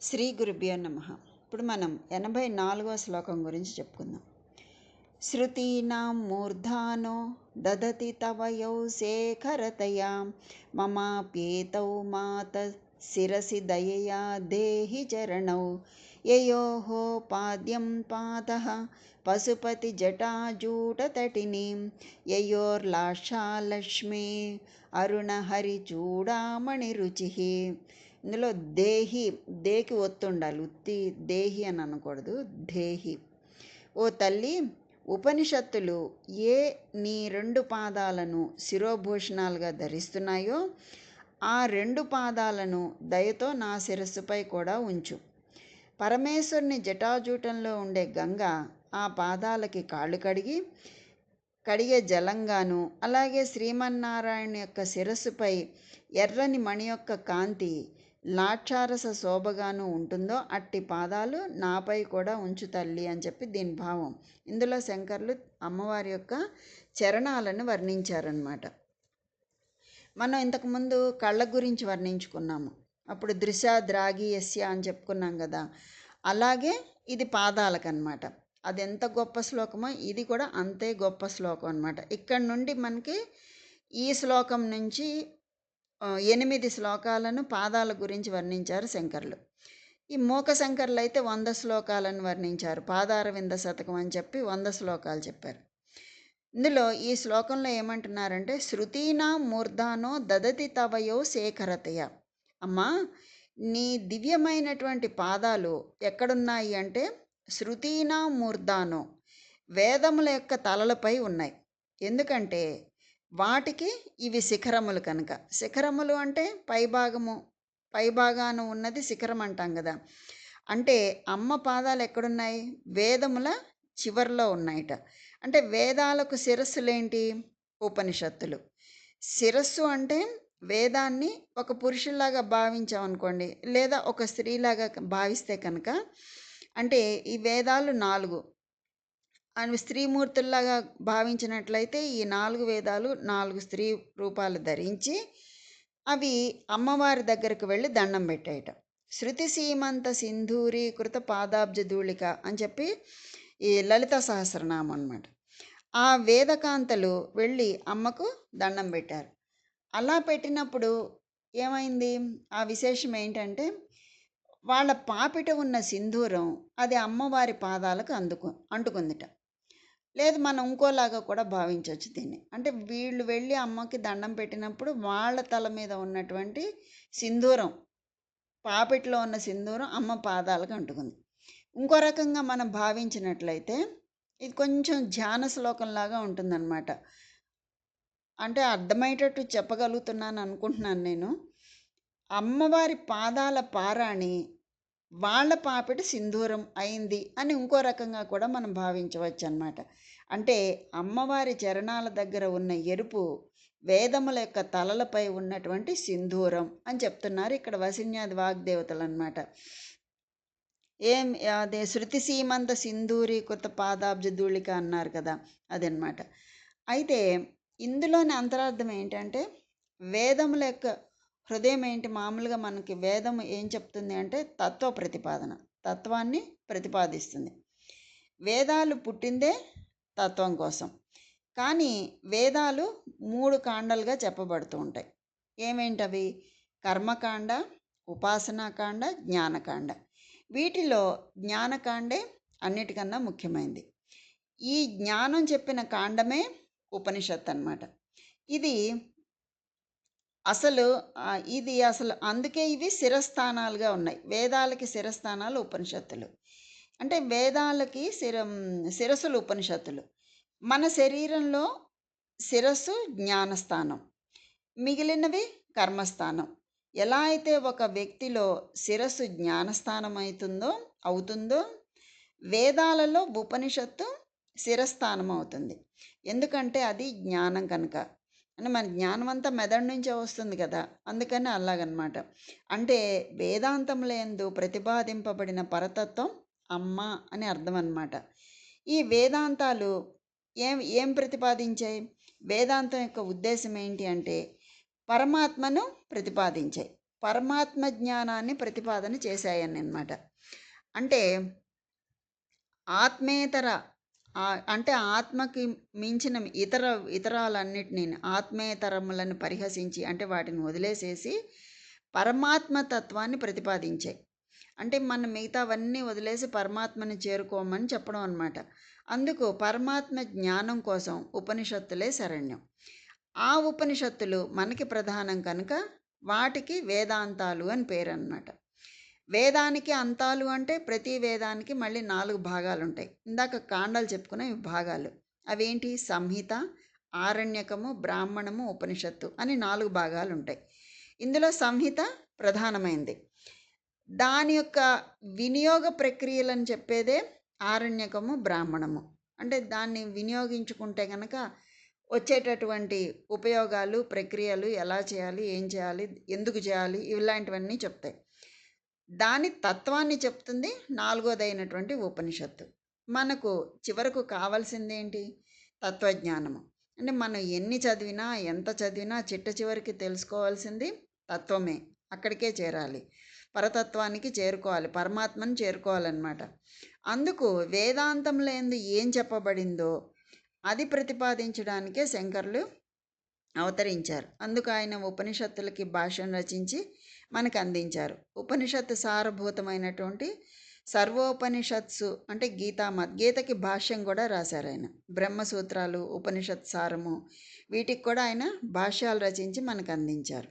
శ్రీ గురుభ్యో నమ ఇప్పుడు మనం ఎనభై నాలుగవ శ్లోకం గురించి చెప్పుకుందాం శృతీనాం మూర్ధానో దదతి తవయౌ శేఖరతయా మమాప్యేతౌ మాత శిరసి దయయా దేహి చరణౌ యయోః పాద్యం పాదః పశుపతి జటాజూటతటినీం యయోర్లాక్షాలక్ష్మీ అరుణహరి చూడామణి రుచి ఇందులో దేహి దేకి ఒత్తుండాలి. ఉత్తి దేహి అని అనకూడదు. దేహి ఓ తల్లి ఉపనిషత్తులు ఏ నీ రెండు పాదాలను శిరోభూషణాలుగా ధరిస్తున్నాయో ఆ రెండు పాదాలను దయతో నా శిరస్సుపై కూడా ఉంచు. పరమేశ్వరుని జటాజూటంలో ఉండే గంగ ఆ పాదాలకి కాళ్ళు కడిగి కడిగే జలంగాను అలాగే శ్రీమన్నారాయణ యొక్క శిరస్సుపై ఎర్రని మణి యొక్క కాంతి లాక్షారస శోభగాను ఉంటుందో అట్టి పాదాలు నాపై కూడా ఉంచు తల్లి అని చెప్పి దీని భావం. ఇందులో శంకర్లు అమ్మవారి యొక్క చరణాలను వర్ణించారనమాట మనం ఇంతకుముందు కళ్ళ గురించి వర్ణించుకున్నాము. అప్పుడు దృశ ద్రాగి యస్య అని చెప్పుకున్నాం కదా. అలాగే ఇది పాదాలకనమాట అది ఎంత గొప్ప శ్లోకమో ఇది కూడా అంతే గొప్ప శ్లోకం అనమాట ఇక్కడ నుండి మనకి ఈ శ్లోకం నుంచి ఎనిమిది శ్లోకాలను పాదాల గురించి వర్ణించారు శంకర్లు. ఈ మూక శంకర్లు అయితే వంద శ్లోకాలను వర్ణించారు. పాదారవింద శతకం అని చెప్పి వంద శ్లోకాలు చెప్పారు. ఇందులో ఈ శ్లోకంలో ఏమంటున్నారంటే శృతీనా మూర్ధానో దదతి తవయో శేఖరతయ. అమ్మా నీ దివ్యమైనటువంటి పాదాలు ఎక్కడున్నాయి అంటే శృతీనా మూర్ధానో వేదముల యొక్క తలలపై ఉన్నాయి. ఎందుకంటే వాటికి ఇవి శిఖరములు కనుక. శిఖరములు అంటే పైభాగము పైభాగాన ఉన్నది శిఖరం అంటాం కదా. అంటే అమ్మ పాదాలు ఎక్కడున్నాయి? వేదముల చివరిలో ఉన్నాయట. అంటే వేదాలకు శిరస్సులేంటి? ఉపనిషత్తులు. శిరస్సు అంటే వేదాన్ని ఒక పురుషుల్లాగా భావించామనుకోండి లేదా ఒక స్త్రీలాగా భావిస్తే కనుక అంటే ఈ వేదాలు నాలుగు. అని స్త్రీమూర్తుల్లాగా భావించినట్లయితే ఈ నాలుగు వేదాలు నాలుగు స్త్రీ రూపాలు ధరించి అవి అమ్మవారి దగ్గరకు వెళ్ళి దండం పెట్టేయటం శృతి సీమంత సింధూరీకృత పాదాబ్జ ధూళిక అని చెప్పి ఈ లలిత సహస్రనామం అనమాట ఆ వేదకాంతలు వెళ్ళి అమ్మకు దండం పెట్టారు. అలా పెట్టినప్పుడు ఏమైంది? ఆ విశేషం ఏంటంటే వాళ్ళ పాపిట ఉన్న సింధూరం అది అమ్మవారి పాదాలకు అందుకు అంటుకుందిట. లేదు మనం ఇంకోలాగా కూడా భావించవచ్చు దీన్ని. అంటే వీళ్ళు వెళ్ళి అమ్మకి దండం పెట్టినప్పుడు వాళ్ళ తల మీద ఉన్నటువంటి సింధూరం పాపిట్లో ఉన్న సింధూరం అమ్మ పాదాలకు అంటుకుంది. ఇంకో రకంగా మనం భావించినట్లయితే ఇది కొంచెం ధ్యాన శ్లోకంలాగా ఉంటుందన్నమాట. అంటే అర్థమయ్యేటట్టు చెప్పగలుగుతున్నాను అనుకుంటున్నాను నేను. అమ్మవారి పాదాల పారాణి వాళ్ళ పాపిట సింధూరం అయింది అని ఇంకో రకంగా కూడా మనం భావించవచ్చు అనమాట అంటే అమ్మవారి చరణాల దగ్గర ఉన్న ఎరుపు వేదముల యొక్క తలలపై ఉన్నటువంటి సింధూరం అని చెప్తున్నారు ఇక్కడ వసిన్యాది వాగ్దేవతలు అనమాట ఏం అదే శృతి సీమంత సింధూరీకృత పాదాబ్జ ధూళిక అన్నారు కదా అదనమాట అయితే ఇందులోని అంతరార్థం ఏంటంటే వేదముల యొక్క హృదయం ఏంటి? మామూలుగా మనకి వేదం ఏం చెప్తుంది అంటే తత్వ ప్రతిపాదన తత్వాన్ని ప్రతిపాదిస్తుంది. వేదాలు పుట్టిందే తత్వం కోసం. కానీ వేదాలు మూడు కాండలుగా చెప్పబడుతూ ఉంటాయి. ఏమేంటవి? కర్మకాండ ఉపాసనాకాండ జ్ఞానకాండ. వీటిలో జ్ఞానకాండే అన్నిటికన్నా ముఖ్యమైనది ఈ జ్ఞానం చెప్పిన కాండమే ఉపనిషత్ అన్నమాట ఇది అసలు ఇది అసలు అందుకే ఇవి శిరస్థానాలుగా ఉన్నాయి. వేదాలకి శిరస్థానాలు ఉపనిషత్తులు. అంటే వేదాలకి శిర శిరస్సులు ఉపనిషత్తులు. మన శరీరంలో శిరస్సు జ్ఞానస్థానం. మిగిలినవి కర్మస్థానం. ఎలా అయితే ఒక వ్యక్తిలో శిరస్సు జ్ఞానస్థానం అవుతుందో అవుతుందో వేదాలలో ఉపనిషత్తు శిరస్థానం అవుతుంది. ఎందుకంటే అది జ్ఞానం కనుక. అంటే మన జ్ఞానం అంతా మెదడు నుంచే వస్తుంది కదా అందుకని అలాగనమాట. అంటే వేదాంతంలో ఎందు ప్రతిపాదింపబడిన పరతత్వం అమ్మ అని అర్థం అనమాట ఈ వేదాంతాలు ఏం ఏం ప్రతిపాదించాయి? వేదాంతం యొక్క ఉద్దేశం ఏంటి అంటే పరమాత్మను ప్రతిపాదించాయి. పరమాత్మ జ్ఞానాన్ని ప్రతిపాదన చేశాయని అనమాట అంటే ఆత్మేతర అంటే ఆత్మకి మించిన ఇతర ఇతరాలన్నిటినీ ఆత్మేతరములను పరిహసించి అంటే వాటిని వదిలేసేసి పరమాత్మ తత్వాన్ని ప్రతిపాదించాయి అంటే మన మిగతావన్నీ వదిలేసి పరమాత్మని చేరుకోమని చెప్పడం అనమాట అందుకు పరమాత్మ జ్ఞానం కోసం ఉపనిషత్తులే శరణ్యం. ఆ ఉపనిషత్తులు మనకి ప్రధానం కనుక వాటికి వేదాంతాలు అని పేరు అన్నమాట వేదానికి అంతాలు అంటే ప్రతి వేదానికి మళ్ళీ నాలుగు భాగాలు ఉంటాయి ఇందాక కాండాలు చెప్పుకునే భాగాలు. అవేంటి? సంహిత ఆరణ్యకము బ్రాహ్మణము ఉపనిషత్తు అని నాలుగు భాగాలు ఉంటాయి ఇందులో సంహిత ప్రధానమైంది. దాని యొక్క వినియోగ ప్రక్రియలను చెప్పేదే ఆరణ్యకము బ్రాహ్మణము. అంటే దాన్ని వినియోగించుకుంటే కనుక వచ్చేటటువంటి ఉపయోగాలు ప్రక్రియలు ఎలా చేయాలి ఏం చేయాలి ఎందుకు చేయాలి ఇలాంటివన్నీ చెప్తాయి. దాని తత్వాన్ని చెప్తుంది నాలుగోదైనటువంటి ఉపనిషత్తు. మనకు చివరకు కావాల్సింది ఏంటి తత్వజ్ఞానము. అంటే మనం ఎన్ని చదివినా ఎంత చదివినా చిట్ట చివరికి తెలుసుకోవాల్సింది తత్వమే. అక్కడికే చేరాలి. పరతత్వానికి చేరుకోవాలి. పరమాత్మను చేరుకోవాలన్నమాట. అందుకు వేదాంతంలో ఎందు ఏం చెప్పబడిందో అది ప్రతిపాదించడానికే శంకర్లు అవతరించారు. అందుకు ఆయన ఉపనిషత్తులకి భాషను రచించి మనకు అందించారు ఉపనిషత్తు సారభూతమైనటువంటి సర్వోపనిషత్సు అంటే గీతామత్ గీతకి భాష్యం కూడా రాశారు ఆయన. బ్రహ్మసూత్రాలు ఉపనిషత్ సారము వీటికి కూడా ఆయన భాష్యాలు రచించి మనకు అందించారు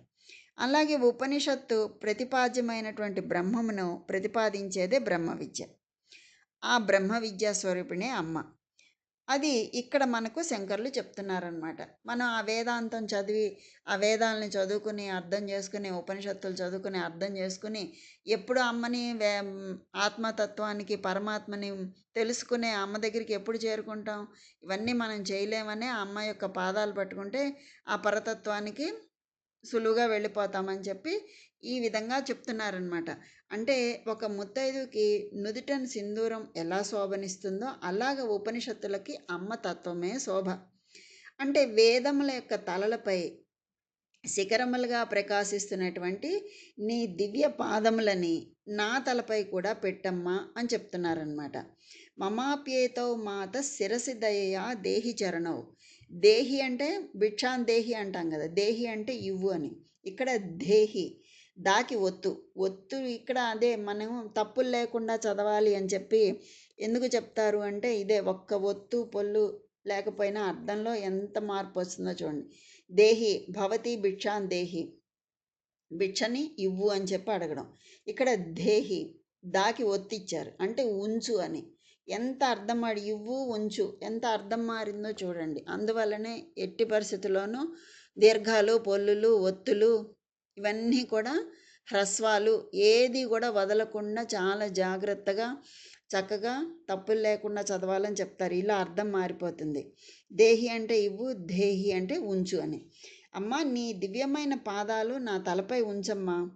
అలాగే ఉపనిషత్తు ప్రతిపాద్యమైనటువంటి బ్రహ్మమును ప్రతిపాదించేదే బ్రహ్మ విద్య ఆ బ్రహ్మ విద్యా స్వరూపిణే అమ్మ. అది ఇక్కడ మనకు శంకర్లు చెప్తున్నారనమాట మనం ఆ వేదాంతం చదివి ఆ వేదాలని చదువుకుని అర్థం చేసుకుని ఉపనిషత్తులు చదువుకుని అర్థం చేసుకుని ఎప్పుడు అమ్మని వే ఆత్మతత్వానికి పరమాత్మని తెలుసుకునే అమ్మ దగ్గరికి ఎప్పుడు చేరుకుంటాం? ఇవన్నీ మనం చేయలేమనే ఆ అమ్మ యొక్క పాదాలు పట్టుకుంటే ఆ పరతత్వానికి సులువుగా వెళ్ళిపోతామని చెప్పి ఈ విధంగా చెప్తున్నారనమాట అంటే ఒక ముత్తైదుకి నుదుటన్ సింధూరం ఎలా శోభనిస్తుందో అలాగ ఉపనిషత్తులకి అమ్మ తత్వమే శోభ. అంటే వేదముల యొక్క తలలపై శిఖరములుగా ప్రకాశిస్తున్నటువంటి నీ దివ్య పాదములని నా తలపై కూడా పెట్టమ్మా అని చెప్తున్నారనమాట మమాప్యేతో మాత శిరసి దయయా దేహి చరణవు దేహి అంటే భిక్షాన్ దేహి అంటాం కదా. దేహి అంటే ఇవ్వు అని. ఇక్కడ దేహి దాకి ఒత్తు. ఒత్తు ఇక్కడ అదే మనం తప్పులు లేకుండా చదవాలి అని చెప్పి ఎందుకు చెప్తారు అంటే ఇదే ఒక్క ఒత్తు పొల్లు లేకపోయినా అర్థంలో ఎంత మార్పు వస్తుందో చూడండి. దేహి భవతి భిక్షాన్ దేహి. భిక్షని ఇవ్వు అని చెప్పి అడగడం. ఇక్కడ దేహి దాకి ఒత్తిచ్చారు. అంటే ఉంచు అని. ఎంత అర్థం మాడి ఇవ్వు ఉంచు. ఎంత అర్థం మారిందో చూడండి. అందువల్లనే ఎట్టి పరిస్థితుల్లోనూ దీర్ఘాలు పొల్లులు ఒత్తులు ఇవన్నీ కూడా హ్రస్వాలు. ఏది కూడా వదలకుండా చాలా జాగ్రత్తగా చక్కగా తప్పులు లేకుండా చదవాలని చెప్తారు. ఇలా అర్థం మారిపోతుంది. దేహి అంటే ఇవ్వు దేహి అంటే ఉంచు అని. అమ్మ నీ దివ్యమైన పాదాలు నా తలపై ఉంచమ్మా.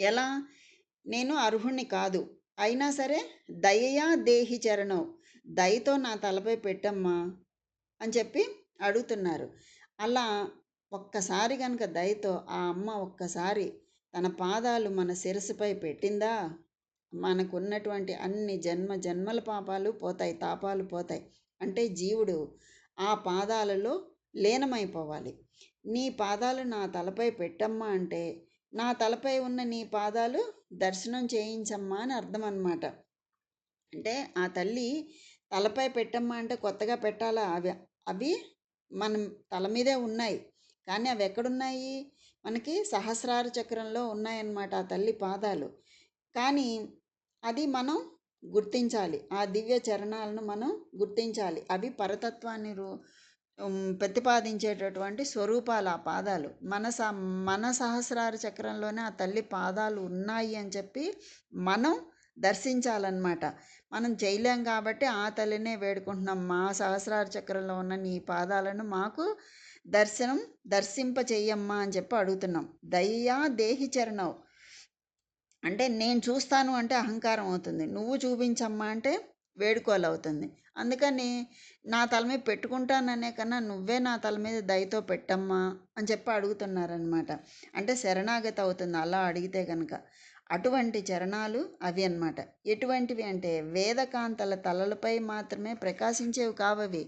ఎలా? నేను అర్హుణ్ణి కాదు. అయినా సరే దయయా దేహి చరణం దయతో నా తలపై పెట్టమ్మా అని చెప్పి అడుగుతున్నారు. అలా ఒక్కసారి కనుక దయతో ఆ అమ్మ ఒక్కసారి తన పాదాలు మన శిరస్సుపై పెట్టిందా? మనకున్నటువంటి అన్ని జన్మ జన్మల పాపాలు పోతాయి తాపాలు పోతాయి. అంటే జీవుడు ఆ పాదాలలో లీనమైపోవాలి. నీ పాదాలు నా తలపై పెట్టమ్మా అంటే నా తలపై ఉన్న నీ పాదాలు దర్శనం చేయించమ్మా అని అర్థం అనమాట అంటే ఆ తల్లి తలపై పెట్టమ్మా అంటే కొత్తగా పెట్టాలా? అవి అవి మనం తల మీదే ఉన్నాయి. కానీ అవి ఎక్కడున్నాయి? మనకి సహస్రార చక్రంలో ఉన్నాయన్నమాట ఆ తల్లి పాదాలు. కానీ అది మనం గుర్తించాలి. ఆ దివ్య చరణాలను మనం గుర్తించాలి. అవి పరతత్వాన్ని రూ ప్రతిపాదించేటటువంటి స్వరూపాలు ఆ పాదాలు. మన స మన సహస్రార చక్రంలోనే ఆ తల్లి పాదాలు ఉన్నాయి అని చెప్పి మనం దర్శించాలన్నమాట. మనం చేయలేం కాబట్టి ఆ తల్లినే వేడుకుంటున్నాం. మా సహస్రార చక్రంలో ఉన్న నీ పాదాలను మాకు దర్శనం దర్శింప చెయ్యమ్మా అని చెప్పి అడుగుతున్నాం. దయ్యా దేహి చరణవు అంటే నేను చూస్తాను అంటే అహంకారం అవుతుంది. నువ్వు చూపించమ్మా అంటే వేడుకోవాలి అవుతుంది అందుకని నా తల మీద పెట్టుకుంటాననే కన్నా నువ్వే నా తల మీద దయతో పెట్టమ్మా అని చెప్పి అడుగుతున్నారనమాట. అంటే శరణాగతి అవుతుంది. అలా అడిగితే కనుక అటువంటి చరణాలు అవి అన్నమాట. ఎటువంటివి అంటే వేదకాంతల తలలపై మాత్రమే ప్రకాశించేవి కావవి.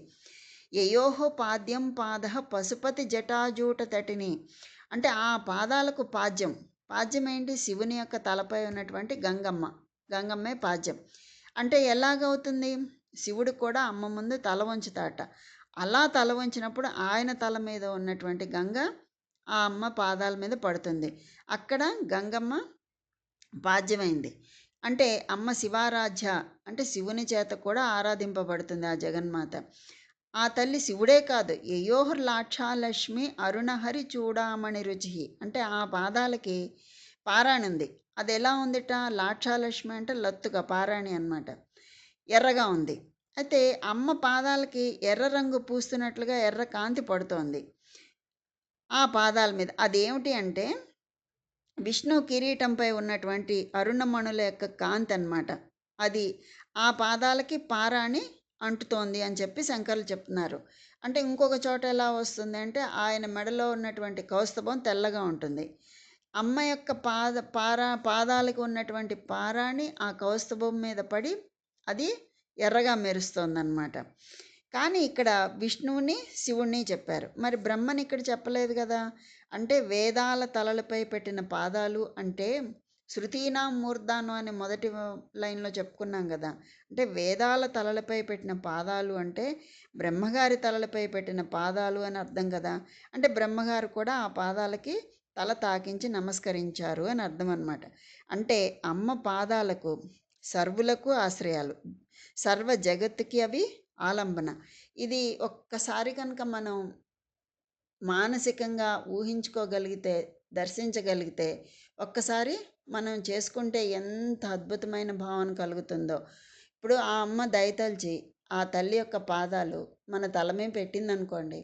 యయోహో పాద్యం పాద పశుపతి జటాజూట తటిని. అంటే ఆ పాదాలకు పాద్యం. పాద్యం ఏంటి? శివుని యొక్క తలపై ఉన్నటువంటి గంగమ్మ. గంగమ్మే పాద్యం. అంటే ఎలాగవుతుంది? శివుడు కూడా అమ్మ ముందు తల వంచుతాట. అలా తల వంచినప్పుడు ఆయన తల మీద ఉన్నటువంటి గంగ ఆ అమ్మ పాదాల మీద పడుతుంది. అక్కడ గంగమ్మ బాధ్యమైంది. అంటే అమ్మ శివారాధ్య అంటే శివుని చేత కూడా ఆరాధింపబడుతుంది ఆ జగన్మాత. ఆ తల్లి శివుడే కాదు. యయోహర్ లాక్షాలక్ష్మి అరుణహరి చూడామణి రుచి అంటే ఆ పాదాలకి పారాణింది అది ఎలా ఉందిట? లాక్షాలక్ష్మి అంటే లత్తుగా పారాణి అన్నమాట. ఎర్రగా ఉంది. అయితే అమ్మ పాదాలకి ఎర్ర రంగు పూస్తున్నట్లుగా ఎర్ర కాంతి పడుతోంది. ఆ పాదాల మీద అదేమిటి అంటే విష్ణు కిరీటంపై ఉన్నటువంటి అరుణమణుల యొక్క కాంతి అన్నమాట. అది ఆ పాదాలకి పారాణి అంటుతోంది అని చెప్పి శంకర్లు చెప్తున్నారు. అంటే ఇంకొక చోట ఎలా వస్తుంది అంటే ఆయన మెడలో ఉన్నటువంటి కౌస్తభం తెల్లగా ఉంటుంది. అమ్మ యొక్క పాద పారా పాదాలకు ఉన్నటువంటి పారాణి ఆ కౌస్తభం మీద పడి అది ఎర్రగా మెరుస్తోందనమాట కానీ ఇక్కడ విష్ణువుని శివుణ్ణి చెప్పారు. మరి బ్రహ్మని ఇక్కడ చెప్పలేదు కదా? అంటే వేదాల తలలపై పెట్టిన పాదాలు అంటే శృతీనా మూర్ధాను అనే మొదటి లైన్లో చెప్పుకున్నాం కదా? అంటే వేదాల తలలపై పెట్టిన పాదాలు అంటే బ్రహ్మగారి తలలపై పెట్టిన పాదాలు అని అర్థం కదా? అంటే బ్రహ్మగారు కూడా ఆ పాదాలకి తల తాకించి నమస్కరించారు అని అర్థం అనమాట అంటే అమ్మ పాదాలకు సర్వులకు ఆశ్రయాలు. సర్వ జగత్తుకి అవి ఆలంబన. ఇది ఒక్కసారి కనుక మనం మానసికంగా ఊహించుకోగలిగితే దర్శించగలిగితే ఒక్కసారి మనం చేసుకుంటే ఎంత అద్భుతమైన భావన కలుగుతుందో. ఇప్పుడు ఆ అమ్మ దయతలిచి ఆ తల్లి యొక్క పాదాలు మన తలమే పెట్టిందనుకోండి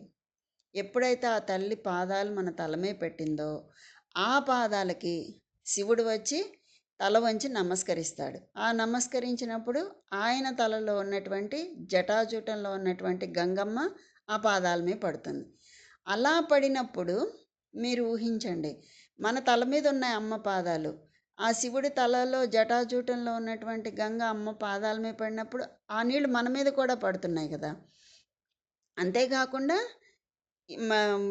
ఎప్పుడైతే ఆ తల్లి పాదాలు మన తలమే పెట్టిందో ఆ పాదాలకి శివుడు వచ్చి తల వంచి నమస్కరిస్తాడు. ఆ నమస్కరించినప్పుడు ఆయన తలలో ఉన్నటువంటి జటాజూటంలో ఉన్నటువంటి గంగమ్మ ఆ పాదాల మీద పడుతుంది. అలా పడినప్పుడు మీరు ఊహించండి మన తల మీద ఉన్న అమ్మ పాదాలు ఆ శివుడి తలలో జటాజూటంలో ఉన్నటువంటి గంగ అమ్మ పాదాల మీద పడినప్పుడు ఆ నీళ్ళు మన మీద కూడా పడుతున్నాయి కదా. అంతేకాకుండా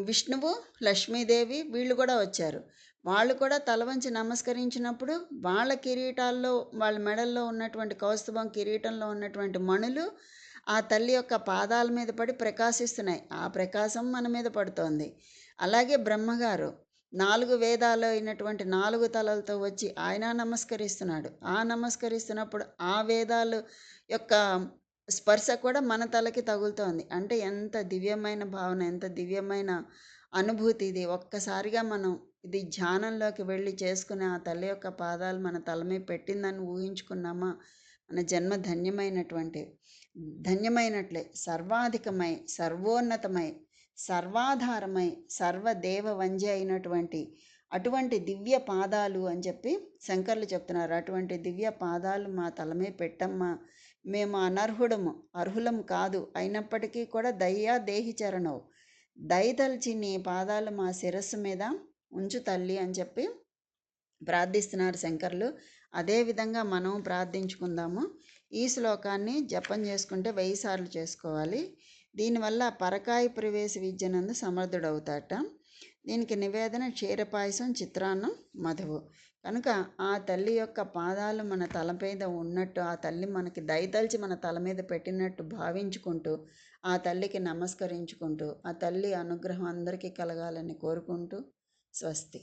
విష్ణువు లక్ష్మీదేవి వీళ్ళు కూడా వచ్చారు. వాళ్ళు కూడా తల వంచి నమస్కరించినప్పుడు వాళ్ళ కిరీటాల్లో వాళ్ళ మెడల్లో ఉన్నటువంటి కౌస్తుభం కిరీటంలో ఉన్నటువంటి మణులు ఆ తల్లి యొక్క పాదాల మీద పడి ప్రకాశిస్తున్నాయి. ఆ ప్రకాశం మన మీద పడుతోంది. అలాగే బ్రహ్మగారు నాలుగు వేదాలు అయినటువంటి నాలుగు తలలతో వచ్చి ఆయన నమస్కరిస్తున్నాడు. ఆ నమస్కరిస్తున్నప్పుడు ఆ వేదాలు యొక్క స్పర్శ కూడా మన తలకి తగులుతోంది. అంటే ఎంత దివ్యమైన భావన ఎంత దివ్యమైన అనుభూతి ఇది. ఒక్కసారిగా మనం ఇది ధ్యానంలోకి వెళ్ళి చేసుకునే ఆ తల్లి యొక్క పాదాలు మన తల మీద పెట్టిందని ఊహించుకున్నామా? మన జన్మ ధన్యమైనటువంటి ధన్యమైనట్లే సర్వాధికమై సర్వోన్నతమై సర్వాధారమై సర్వదేవ వంజ అయినటువంటి అటువంటి దివ్య పాదాలు అని చెప్పి శంకర్లు చెప్తున్నారు. అటువంటి దివ్య పాదాలు మా తలమే పెట్టమ్మా మేము అనర్హుడము అర్హులం కాదు. అయినప్పటికీ కూడా దయ్యా దేహి చరణవు. దయతలిచి నీ పాదాలు మా శిరస్సు మీద ఉంచు తల్లి అని చెప్పి ప్రార్థిస్తున్నారు శంకర్లు. అదేవిధంగా మనం ప్రార్థించుకుందాము. ఈ శ్లోకాన్ని జపం చేసుకుంటే వెయ్యి సార్లు చేసుకోవాలి. దీనివల్ల పరకాయ ప్రవేశ విద్యనందు సమర్థుడవుతాట. దీనికి నివేదన క్షీరపాయసం చిత్రాన్నం మధువు. కనుక ఆ తల్లి యొక్క పాదాలు మన తల మీద ఉన్నట్టు ఆ తల్లి మనకి దయతలిచి మన తల మీద పెట్టినట్టు భావించుకుంటూ ఆ తల్లికి నమస్కరించుకుంటూ ఆ తల్లి అనుగ్రహం అందరికీ కలగాలని కోరుకుంటూ స్వస్తి.